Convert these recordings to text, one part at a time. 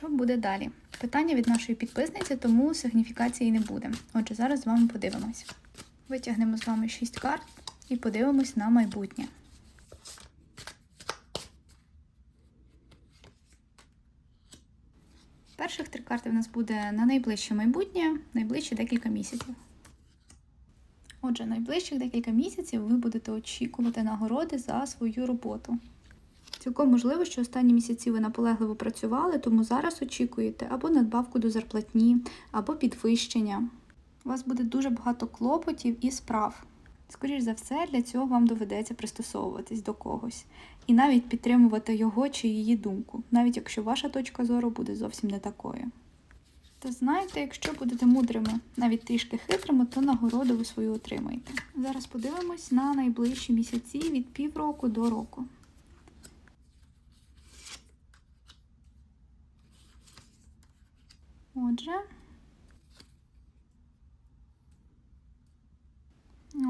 Що буде далі? Питання від нашої підписниці, тому сигніфікації не буде. Отже, зараз з вами подивимось. Витягнемо з вами 6 карт і подивимось на майбутнє. Перших три карти в нас буде на найближче майбутнє, найближчі декілька місяців. Отже, найближчих декілька місяців ви будете очікувати нагороди за свою роботу. Цілком можливо, що останні місяці ви наполегливо працювали, тому зараз очікуєте або надбавку до зарплатні, або підвищення. У вас буде дуже багато клопотів і справ. Скоріш за все, для цього вам доведеться пристосовуватись до когось і навіть підтримувати його чи її думку, навіть якщо ваша точка зору буде зовсім не такою. Та знаєте, якщо будете мудрими, навіть трішки хитрими, то нагороду ви свою отримаєте. Зараз подивимось на найближчі місяці від півроку до року. Отже.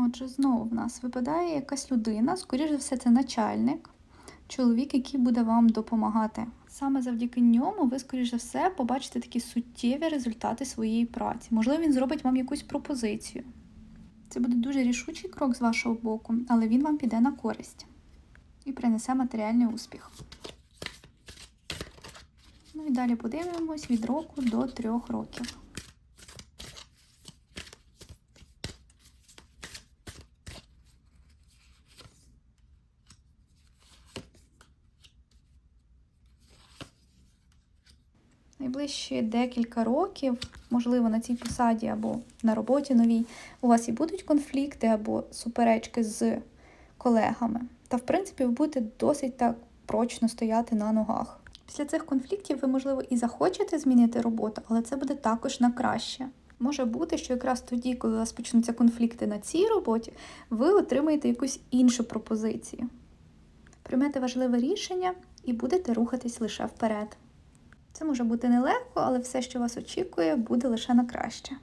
Отже, знову в нас випадає якась людина, скоріш за все, це начальник, чоловік, який буде вам допомагати. Саме завдяки ньому ви, скоріш за все, побачите такі суттєві результати своєї праці. Можливо, він зробить вам якусь пропозицію. Це буде дуже рішучий крок з вашого боку, але він вам піде на користь і принесе матеріальний успіх. Ну і далі подивимось від року до трьох років. Найближчі декілька років, можливо, на цій посаді або на роботі новій, у вас і будуть конфлікти або суперечки з колегами. Та, в принципі, ви будете досить так прочно стояти на ногах. Після цих конфліктів ви, можливо, і захочете змінити роботу, але це буде також на краще. Може бути, що якраз тоді, коли у вас почнуться конфлікти на цій роботі, ви отримаєте якусь іншу пропозицію. Приймете важливе рішення і будете рухатись лише вперед. Це може бути нелегко, але все, що вас очікує, буде лише на краще.